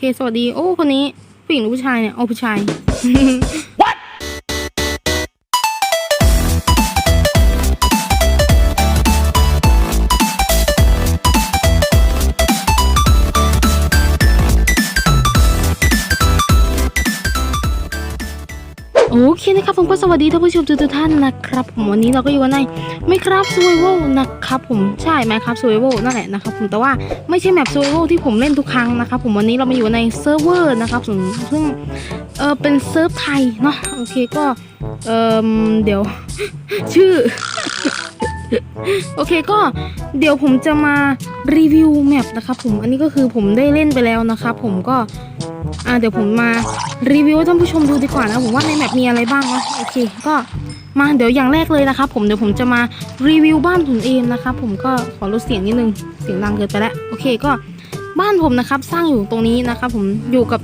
เคสวัสดี โอ้ คนนี้ผู้หญิงหรือผู้ชายเนี่ย โอ้ผู้ชายโผมก็สวัสดีท่านผู้ชมทุกท่านนะครับผมวันนี้เราก็อยู่ในไม่ครับซูเวลนะครับผมใช่ไหมครับซูเวลนั่นแหละนะครับผมแต่ว่าไม่ใช่แมปซูเวลที่ผมเล่นทุกครั้งนะครับผมวันนี้เรามาอยู่ในเซิร์ฟเวอร์นะครับซึ่งเออเป็นเซิร์ฟไทยเนาะโอเคก็เออเดี๋ยว ชื่อ โอเคก็เดี๋ยวผมจะมารีวิวแมปนะครับผมอันนี้ก็คือผมได้เล่นไปแล้วนะครับผมก็อ่าเดี๋ยวผมมารีวิวให้ท่านผู้ชมดูดีกว่านะผมว่าในแมปมีอะไรบ้างนะโอเคก็มาเดี๋ยวอย่างแรกเลยนะครับผมเดี๋ยวผมจะมารีวิวบ้านผมเองนะครับผมก็ขอลดเสียงนิดนึงเสียงดังเกินไปแล้วโอเคก็บ้านผมนะครับสร้างอยู่ตรงนี้นะครับผมอยู่กับ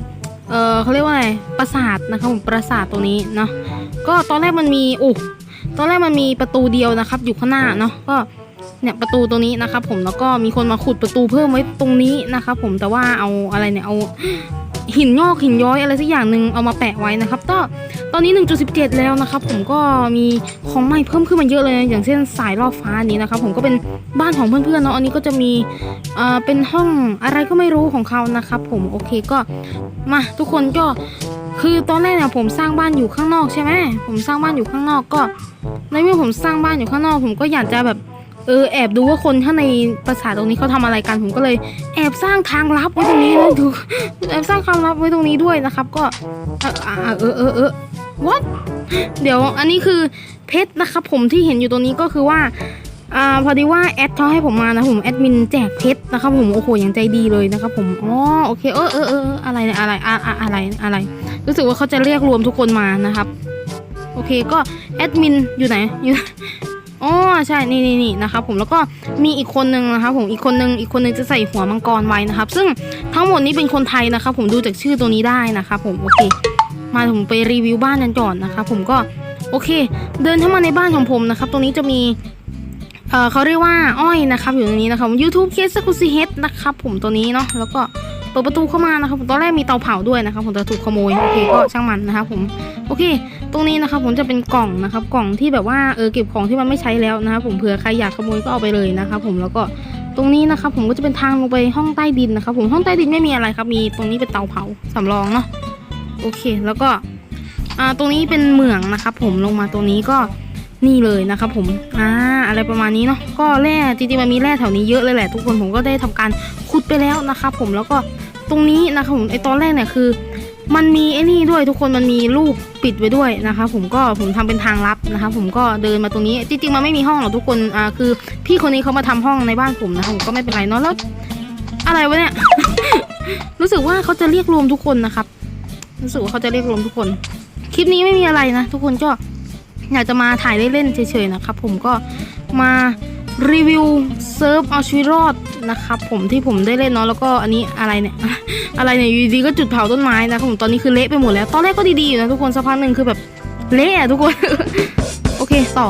เออเขาเรียกว่าอะไรปราสาทนะครับผมปราสาทตรงนี้เนาะก็ตอนแรกมันมีโอ้ ตอนแรกมันมีประตูเดียวนะครับ อยู่ข้างหน้าเนาะก็เนี่ยประตูตรงนี้นะครับ ผมแล้วก็มีคนมาขุดประตูเพิ่มไว้ตรงนี้นะครับ ผมแต่ว่าเอาอะไรเนี่ยเอาหินงอกหินย้อยอะไรสักอย่างหนึ่งเอามาแปะไว้นะครับก็ตอนนี้ 1.17 แล้วนะครับ ผมก็มีของใหม่เพิ่มขึ้นมาเยอะเลยนะอย่างเช่นสายล่อฟ้านี้นะครับ ผมก็เป็นบ้านของเพื่อนๆเนาะอันนี้ก็จะมีเอ่อเป็นห้องอะไรก็ไม่รู้ของเขานะครับ ผมโอเคก็มาทุกคนก็ คือตอนแรกเนี่ยผมสร้างบ้านอยู่ข้างนอกใช่ไหมผมสร้างบ้านอยู่ข้างนอกก็ ในเมื่อผมสร้างบ้านอยู่ข้างนอก ผมก็อยากจะแบบเออแอบดูว่าคนข้างในปราสาทตรงนี้เขาทำอะไรกันผมก็เลยแอบสร้างทางลับไว้ตรงนี้นะดูแอบสร้างทางลับไว้ตรงนี้ด้วยนะครับ ก็เออเออเออเออ what เดี๋ยวอันนี้คือเพชรนะครับผมที่เห็นอยู่ตรงนี้ก็คือว่าอ่าพอดีว่าแอดเขาให้ผมมานะผมแอดมินแจกเพชรนะครับผมโอ้โหอย่างใจดีเลยนะครับผมอ๋อโอเคเออเออเอออะไรอะไรอะอะไรอะไร รู้สึกว่าเขาจะเรียกรวมทุกคนมานะครับ โอเคก็แอดมินอยู่ไหนอยู่อ๋อใช่นี่นี่นี่นะครับผมแล้วก็มีอีกคนนึงนะครับผมอีกคนนึงอีกคนนึงจะใส่หัวมังกรไว้นะครับ ซึ่งทั้งหมดนี้เป็นคนไทยนะครับ ผมดูจากชื่อตัวนี้ได้นะครับผมโอเค มาผมไปรีวิวบ้านกันก่อนนะครับผมก็โอเค เดินเข้ามาในบ้านของผมนะครับ ตรงนี้จะมีเออเขาเรียกว่าอ้อยนะครับ อยู่ตรงนี้นะครับ YouTube เคสคุซิเฮดนะครับผมตัวนี้เนาะแล้วก็ เปิดประตูเข้ามานะครับผมตอนแรกมีเตาเผาด้วยนะครับผมแต่ถูกขโมยโอเคก็ช่างมันนะครับผมโอเค ตรงนี้นะครับผมจะเป็นกล่องนะครับ กล่องที่แบบว่าเออเก็บของที่มันไม่ใช้แล้วนะครับผมเผื่อใครอยากขโมยก็เอาไปเลยนะครับผมแล้วก็ตรงนี้นะครับผมก็จะเป็นทางลงไปห้องใต้ดินนะครับผมห้องใต้ดินไม่มีอะไรครับมีตรงนี้เป็นเตาเผาสำรองเนาะโอเคแล้วก็อ่าตรงนี้เป็นเหมืองนะครับผมลงมาตรงนี้ก็นี่เลยนะครับผมอ่าอะไรประมาณนี้เนาะก็แร่จริงๆมันมีแร่แถวนี้เยอะเลยแหละทุกคนผมก็ได้ทำการ ขุดไปแล้วนะครับผมแล้วก็ตรงนี้นะครับผมไอตอนแรกเนี่ยคือ มันมีไอ้นี่ด้วยทุกคนมันมีรูปปิดไว้ด้วยนะคะผมก็ผมทำเป็นทางลับนะคะผมก็เดินมาตรงนี้จริงๆมันไม่มีห้องหรอกทุกคนอ่าคือ พี่คนนี้เขามาทำห้องในบ้านผมนะคะผมก็ไม่เป็นไรเนาะแล้วอะไรวะเนี่ย รู้สึกว่าเขาจะเรียกรวมทุกคนนะครับ รู้สึกว่าเขาจะเรียกรวมทุกคน คลิปนี้ไม่มีอะไรนะ ทุกคนก็อยากจะมาถ่ายเล่นๆเฉยๆนะครับผมก็มา รีวิวเซิร์ฟเอาชีวิตรอดนะครับผมที่ผมได้เล่นเนาะแล้วก็อันนี้อะไรเนี่ยอะไรเนี่ยอยู่ดีๆก็จุดเผาต้นไม้นะผมตอนนี้คือเละไปหมดแล้ว ตอนแรกก็ดีๆอยู่นะทุกคนสักพักหนึ่งคือแบบเละอะทุกคน โอเคต่อ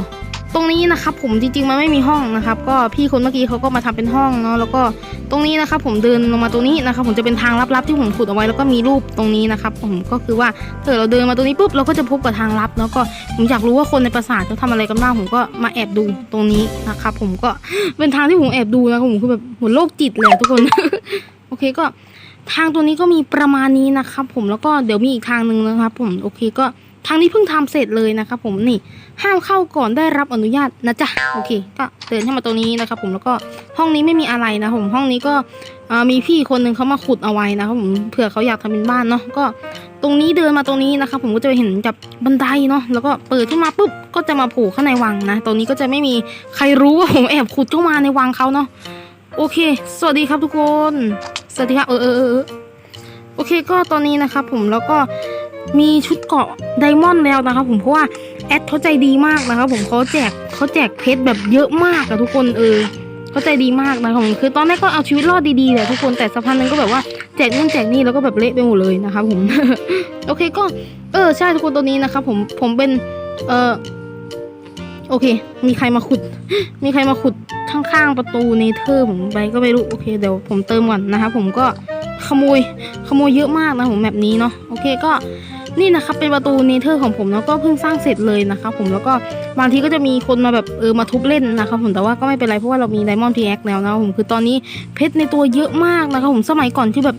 ตรงนี้นะครับผมจริงๆมันไม่มีห้องนะครับ ก็พี่คนเมื่อกี้เขาก็มาทำเป็นห้องเนาะแล้วก็ตรงนี้นะครับผมเดินลงมาตรงนี้นะครับผมจะเป็นทางลับๆที่ผมขุดเอาไว้แล้วก็มีรูปตรงนี้นะครับผมก็คือว่าถ้าเราเดินมาตรงนี้ปุ๊บเราก็จะพบกับทางลับแล้วก็ผมอยากรู้ว่าคนในปราสาทเขาทำอะไรกันบ้างผมก็มาแอบดูตรงนี้นะครับผมก็เป็นทางที่ผมแอบดูนะครับผมคือแบบเหมือนโรคจิตเลยทุกคนโอเคก็ทางตัวนี้ก็มีประมาณนี้นะครับผมแล้วก็เดี๋ยวมีอีกทางหนึ่งนะครับ ผมโอเคก็ ทางนี้เพิ่งทำเสร็จเลยนะครับผมนี่ห้ามเข้าก่อนได้รับอนุญาตนะจ๊ะโอเค ก็เดินเข้ามาตรงนี้นะครับผมแล้วก็ห้องนี้ไม่มีอะไรนะผมห้องนี้ก็มีพี่คนหนึ่งเขามาขุดเอาไว้นะครับผมเผื่อเขาอยากทำเป็นบ้านเนาะก็ตรงนี้เดินมาตรงนี้นะครับผมก็จะไปเห็นกับบันไดเนาะแล้วก็เปิดขึ้นมาปุ๊บก็จะมาผล่ข้างในวังนะตรงนี้ก็จะไม่มีใครรู้ว่าผมแอบขุดเข้ามาในวังเขาเนาะโอเค สวัสดีครับทุกคนสวัสดีครับเออเออเออเออโอเคก็ตอนนี้นะครับผมแล้วก็ มีชุดเกาะไดมอนด์แล้วนะครับผมเพราะว่าแอดเขาใจดีมากนะครับผมเขาแจกเขาแจกเพชรแบบเยอะมากอะทุกคนเออเขาใจดีมากนะครับผมคือตอนแรกก็เอาชีวิตรอดดีๆแหละทุกคนแต่สักพักหนึงก็แบบว่าแจกนู่นแจกนี่แล้วก็แบบเละไปหมดเลยนะครับผมโอเคก็เออใช่ทุกคนตัวนี้นะครับผมผมเป็นเออโอเค มีใครมาขุด มีใครมาขุดข้างๆประตูเนเธอร์ผมไปก็ไม่รู้โอเคเดี๋ยวผมเติมก่อนนะครับผมก็ ขโมยขโมยเยอะมากนะผมแบบนี้เนาะโอเคก็นี่นะครับเป็นประตูเนเธอร์ของผมแล้วก็เพิ่งสร้างเสร็จเลยนะครับผมแล้วก็บางทีก็จะมีคนมาแบบเออมาทุบเล่นนะครับผมแต่ว่าก็ไม่เป็นไรเพราะว่าเรามีไดมอนด์พีแอคแล้วนะผมคือตอนนี้เพชรในตัวเยอะมากนะครับผมสมัยก่อนที่แบบ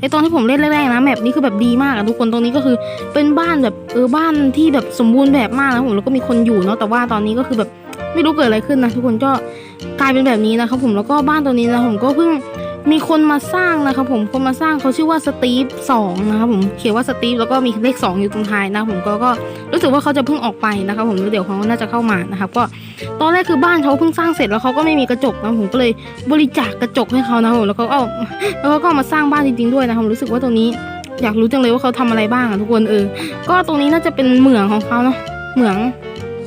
ไอตอนที่ผมเล่นแรกๆนะแมปนี้คือแบบดีมากอะทุกคนตรงนี้ก็คือเป็นบ้านแบบเออบ้านที่แบบสมบูรณ์แบบมากนะผมแล้วก็มีคนอยู่เนาะแต่ว่าตอนนี้ก็คือแบบไม่รู้เกิดอะไรขึ้นนะทุกคนก็กลายเป็นแบบนี้นะครับผมแล้วก็บ้านตัวนี้นะผมก็เพิ่ง มีคนมาสร้างนะครับผมคนมาสร้างเขาชื่อว่าสตีฟสองนะครับผมเขียนว่าสตีฟแล้วก็มีเลขสองอยู่ตรงท้ายนะผมก็ก็รู้สึกว่าเขาจะเพิ่งออกไปนะครับผมแล้วเดี๋ยวเขาน่าจะเข้ามานะครับก็ตอนแรกคือบ้านเขาเพิ่งสร้างเสร็จแล้วเขาก็ไม่มีกระจกนะผมก็เลยบริจาคกระจกให้เขานะครับผมแล้วเขาเอาแล้วเขาก็มาสร้างบ้านจริงๆด้วยนะครับผมรู้สึกว่าตรงนี้อยากรู้จังเลยว่าเขาทำอะไรบ้างอะทุกคนเออ ก็ตรงนี้น่าจะเป็นเหมืองของเขาเนาะเหมือง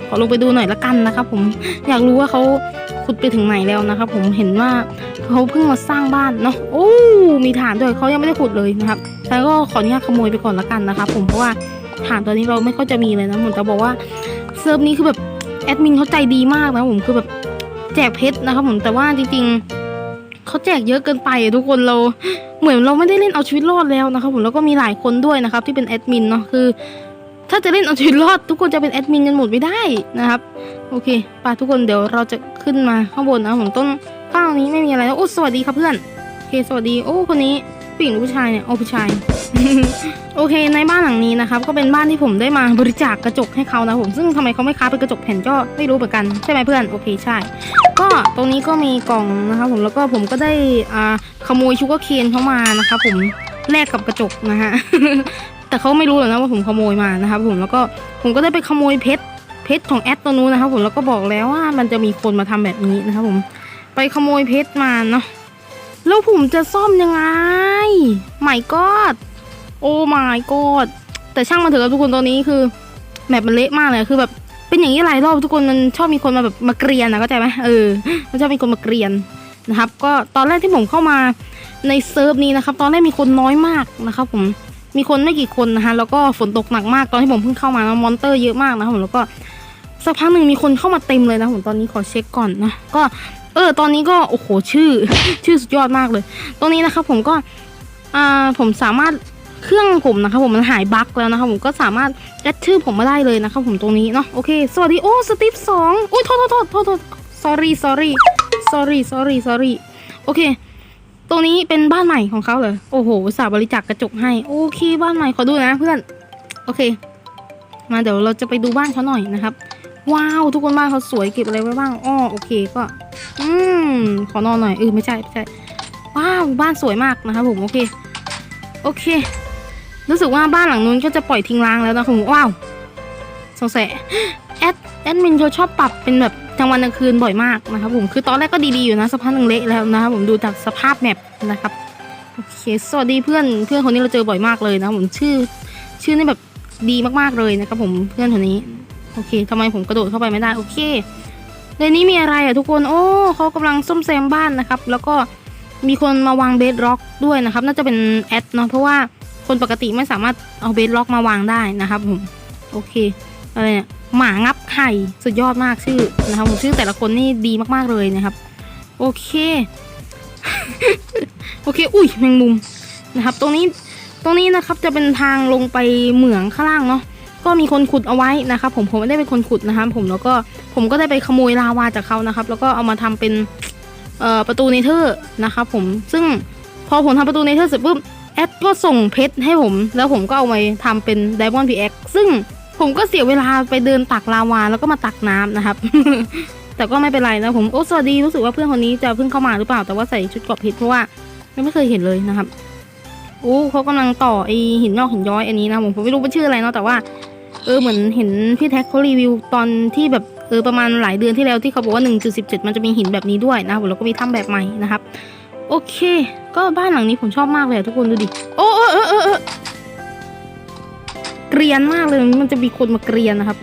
ขอลงไปดูหน่อยละกันนะครับผมอยากรู้ว่าเขาขุดไปถึงไหนแล้วนะครับผมเห็นว่า เขาเพิ่งมาสร้างบ้านเนาะโอ้มีฐานด้วยเขายังไม่ได้ขุดเลยนะครับแต่ก็ขออนุญาตขโมยไปก่อนละกันนะครับผมเพราะว่าฐานตัวนี้เราไม่ค่อยจะมีเลยนะผมจะบอกว่าเซิร์ฟนี้คือแบบแอดมินเขาใจดีมากนะผมคือแบบแจกเพชรนะครับผมแต่ว่าจริงๆเขาแจกเยอะเกินไปอะทุกคนเราเหมือนเราไม่ได้เล่นเอาชีวิตรอดแล้วนะครับผมแล้วก็มีหลายคนด้วยนะครับที่เป็นแอดมินเนาะคือ ถ้าจะเล่นเอาชีวิตรอด ทุกคนจะเป็นแอดมินกันหมดไม่ได้นะครับ โอเคไป่ะทุกคนเดี๋ยวเราจะขึ้นมาข้างบนนะผมต้น ข้างนี้ไม่มีอะไรแล้วโอ้สวัสดีครับเพื่อนโอเคสวัสดีโอ้คนนี้ผู้หญิงหรือผู้ชายเนี่ยโอ้ผู้ชายโอเค ในบ้านหลังนี้นะครับ ก็เป็นบ้านที่ผมได้มาบริจาคกระจกให้เขานะผมซึ่งทำไมเขาไม่ค้าเป็นกระจกแผ่นก็ไม่รู้เหมือนกันใช่ไหมเพื่อนโอเคใช่ ก็ตรงนี้ก็มีกล่องนะครับผมแล้วก็ผมก็ได้อ่าขโมยชูการ์เคนเข้ามานะครับผมแลกกับกระจกนะฮะแต่เขาไม่รู้หรอกนะว่าผมขโมยมานะครับผมแล้วก็ผมก็ได้ไปขโมยเพชรเพชรของแอดตัวนู้นนะครับผมแล้วก็บอกแล้วว่ามันจะมีคนมาทำแบบนี้นะครับผม ไปขโมยเพชรมาเนาะแล้วผมจะซ่อมยังไงไม่กอดโอ้ไม่กอดแต่ช่างมันเถอะทุกคนตอนนี้คือแมปมันเละมากเลยคือแบบเป็นอย่างนี้หลายรอบทุกคนมันชอบมีคนมาแบบมาเกรียนนะเข้าใจไหมเออมันชอบมีคนมาเกรียนนะครับ ก็ตอนแรกที่ผมเข้ามาในเซิร์ฟนี้นะครับ ตอนแรกมีคนน้อยมากนะครับ ผมมีคนไม่กี่คนนะคะแล้วก็ฝนตกหนักมากตอนที่ผมเพิ่งเข้ามานะมอนเตอร์เยอะมากนะครับผมแล้วก็สักพักหนึ่งมีคนเข้ามาเต็มเลยนะผมตอนนี้ขอเช็คก่อนนะก็เออ ตอนนี้ก็โอ้โหชื่อ ชื่อสุดยอดมากเลย ตรงนี้นะครับผมก็อ่าผมสามารถเครื่องผมนะครับผมมันหายบั๊กแล้วนะครับผมก็สามารถแอดชื่อผมมาได้เลยนะครับผมตรงนี้เนาะโอเคสวัสดีโอ้สตีฟสองโอ้ยโทษโทษโทษโทษโทษ sorry sorry sorry sorry sorry โอเค ตรงนี้เป็นบ้านใหม่ของเขาเลยโอ้โหสาบริจาคกระจกให้โอเคบ้านใหม่ขอดูนะเพื่อนโอเค มาเดี๋ยวเราจะไปดูบ้านเขาหน่อยนะครับ ว้าว ทุกคนบ้านเขาสวยเก็บอะไรไว้บ้างอ้อโอเคก็ อืมขอนอนหน่อยเออไม่ใช่ไม่ใช่ว้าวบ้านสวยมากนะครับผมโอเค โอเค รู้สึกว่าบ้านหลังนู้นก็จะปล่อยทิ้งร้างแล้วนะผมว้าวสงสัยแอดแอดมินเขาชอบปรับเป็นแบบกลางวันกลางคืนบ่อยมากนะครับผมคือตอนแรกก็ดีๆอยู่นะสภาพหนึ่งเละแล้วนะครับผมดูจากสภาพแมปนะครับโอเคสวัสดีเพื่อนเพื่อนคนนี้เราเจอบ่อยมากเลยนะผมชื่อ ชื่อนี่แบบดีมากๆเลยนะครับผมเพื่อนคนนี้ โอเคทำไมผมกระโดดเข้าไปไม่ได้โอเคในนี้มีอะไรอะทุกคนโอ้เขากำลังซ่อมแซมบ้านนะครับ แล้วก็มีคนมาวางเบสร็อกด้วยนะครับ น่าจะเป็นแอดเนาะเพราะว่าคนปกติไม่สามารถเอาเบสร็อกมาวางได้นะครับผมโอเคอะไรเนี่ยหมางับไข่สุดยอดมากชื่อนะครับผมชื่อแต่ละคนนี่ดีมากๆเลยนะครับ โอเค โอเค อุ้ยแมงมุมนะครับ ตรงนี้ตรงนี้นะครับจะเป็นทางลงไปเหมืองข้างล่างเนาะ ก็มีคนขุดเอาไว้นะครับผมผมไม่ได้เป็นคนขุดนะครับผมแล้วก็ผมก็ได้ไปขโมยลาวาจากเขานะครับ แล้วก็เอามาทำเป็นประตูเนเธอร์นะครับผมซึ่งพอผมทำประตูเนเธอร์เสร็จปุ๊บแอดก็ส่งเพชรให้ผม แล้วผมก็เอาไปทำเป็นไดมอนด์พีแอคซึ่งผมก็เสียเวลาไปเดินตักลาวาแล้วก็มาตักน้ำนะครับ แต่ก็ไม่เป็นไรนะผมโอ้สวัสดีรู้สึกว่าเพื่อนคนนี้จะเพิ่งเข้ามาหรือเปล่าแต่ว่าใส่ชุดเกราะเพชรเพราะว่ายังไม่เคยเห็นเลยนะครับ อ้เขากำลังต่อไอหินงอกหินย้อยอันนี้นะผมผมไม่รู้ว่าชื่ออะไรเนาะแต่ว่าเออเหมือนเห็นพี่แท็กเขารีวิวตอนที่แบบเออประมาณหลายเดือนที่แล้วที่เขาบอกว่า 1.17 มันจะมีหินแบบนี้ด้วยนะครับแล้วก็มีถ้ำแบบใหม่นะครับ โอเค ก็บ้านหลังนี้ผมชอบมากเลยทุกคนดูดิโอ้เออเออเออเออเกรียนมากเลยมันจะมีคนมาเกรียนนะครับ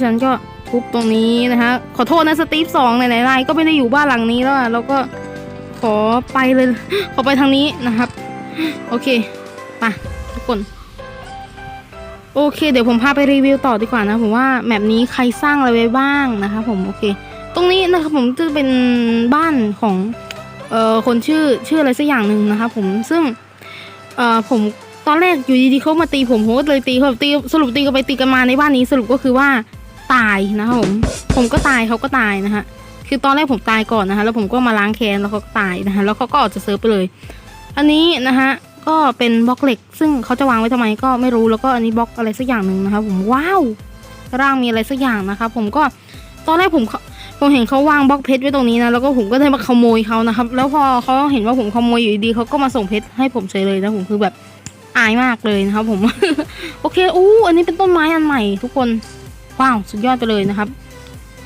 ฉะนั้นก็ทุบตรงนี้นะคะขอโทษนะสตีฟสองไหนๆนก็ไม่ได้อยู่บ้านหลังนี้แล้วเราก็ขอไปเลยขอไปทางนี้นะครับ โอเคไปทุกคน โอเค เดี๋ยวผมพาไปรีวิวต่อดีกว่านะ ผมว่าแมปนี้ใครสร้างอะไรไว้บ้างนะคะ ผมโอเค ตรงนี้นะครับผมจะเป็นบ้านของเอ่อคนชื่อชื่ออะไรสักอย่างหนึ่งนะคะผมซึ่งเอ่อผมตอนแรกอยู่ดีๆเขามาตีผมผมก็เลยตีเขาตีสรุปตีกันไปตีกันมาในบ้านนี้สรุปก็คือว่าตายนะครับผมผมก็ตายเขาก็ตายนะฮะคือตอนแรกผมตายก่อนนะคะแล้วผมก็มาล้างแค้นแล้วเขาก็ตายนะคะแล้วเขาก็ออกจากเซิร์ฟไปเลย อันนี้นะฮะก็เป็นบล็อกเหล็ก ซึ่งเขาจะวางไว้ทำไมก็ไม่รู้แล้วก็อันนี้บล็อกอะไรสักอย่างหนึ่งนะครับผมว้าวร่างมีอะไรสักอย่างนะครับผมก็ตอนแรกผมเขาผมเห็นเขาวางบล็อกเพชรไว้ตรงนี้นะแล้วก็ผมก็ได้มาขโมยเขานะครับ แล้วพอเขาเห็นว่าผมขโมยอยู่ดีเขาก็มาส่งเพชรให้ผมเฉยเลยนะผมคือแบบอายมากเลยนะครับผม โอเคอู้อันนี้เป็นต้นไม้อันใหม่ ทุกคนว้าวสุดยอดไปเลยนะครับ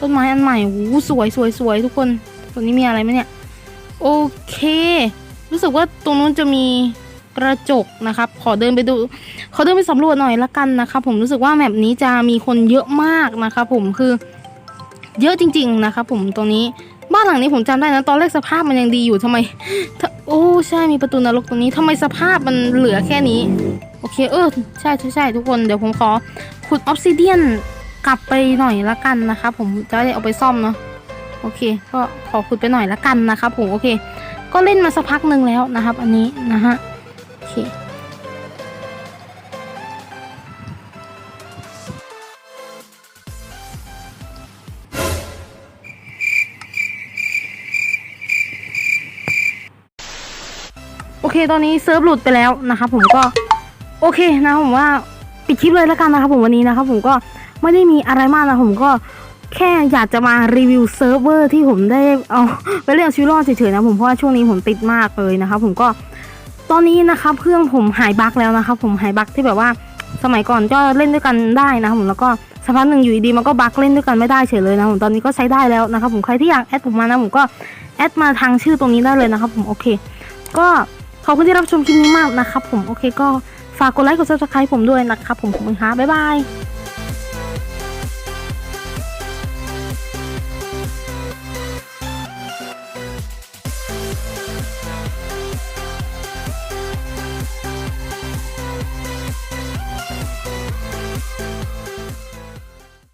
ต้นไม้อันใหม่อู้สวยสวยสวยทุกคนตัวนี้มีอะไรไหมเนี่ย โอเค รู้สึกว่าตรงนู้นจะมีกระจกนะครับ ขอเดินไปดู ขอเดินไปสำรวจหน่อยละกันนะครับผมรู้สึกว่าแมปนี้จะมีคนเยอะมากนะครับผมคือเยอะจริง ๆ นะครับผมตรงนี้บ้านหลังนี้ผมจำได้นะตอนแรกสภาพมันยังดีอยู่ทำไมถ้าโอ้ใช่มีประตูนรกตรงนี้ทำไมสภาพมันเหลือแค่นี้ โอเคเออใช่ใช่ใช่ทุกคนเดี๋ยวผมขอขุดออฟซิเดียนกลับไปหน่อยละกันนะครับผมจะได้เอาไปซ่อมเนาะโอเค ก็ขอขุดไปหน่อยละกันนะครับผมโอเค ก็เล่นมาสักพักหนึ่งแล้วนะครับ อันนี้นะฮะโอเคโอเค ตอนนี้เซิร์ฟหลุดไปแล้วนะครับผมก็โอเคนะผมว่าปิดคลิปเลยแล้วกันนะครับผมวันนี้นะครับผมก็ไม่ได้มีอะไรมากนะผมก็ แค่อยากจะมารีวิวเซิร์ฟเวอร์ที่ผมได้เอาไปเล่นเอาชีวิตรอดเฉยๆนะผมเพราะว่าช่วงนี้ผมติดมากเลยนะครับผมก็ตอนนี้นะครับเครื่องผมหายบั๊กแล้วนะครับผมหายบั๊กที่แบบว่าสมัยก่อนก็เล่นด้วยกันได้นะครับผมแล้วก็สักพักหนึ่งอยู่ดีๆมันก็บั๊กเล่นด้วยกันไม่ได้เฉยเลยนะผมตอนนี้ก็ใช้ได้แล้วนะครับผมใครที่อยากแอดผมมานะผมก็แอดมาทางชื่อตรงนี้ได้เลยนะครับผมโอเค ก็ขอบคุณที่รับชมคลิปนี้มากนะครับผมโอเคก็ฝากกดไลค์กด subscribe ผมด้วยนะครับผมขอบคุณครับบ๊ายบาย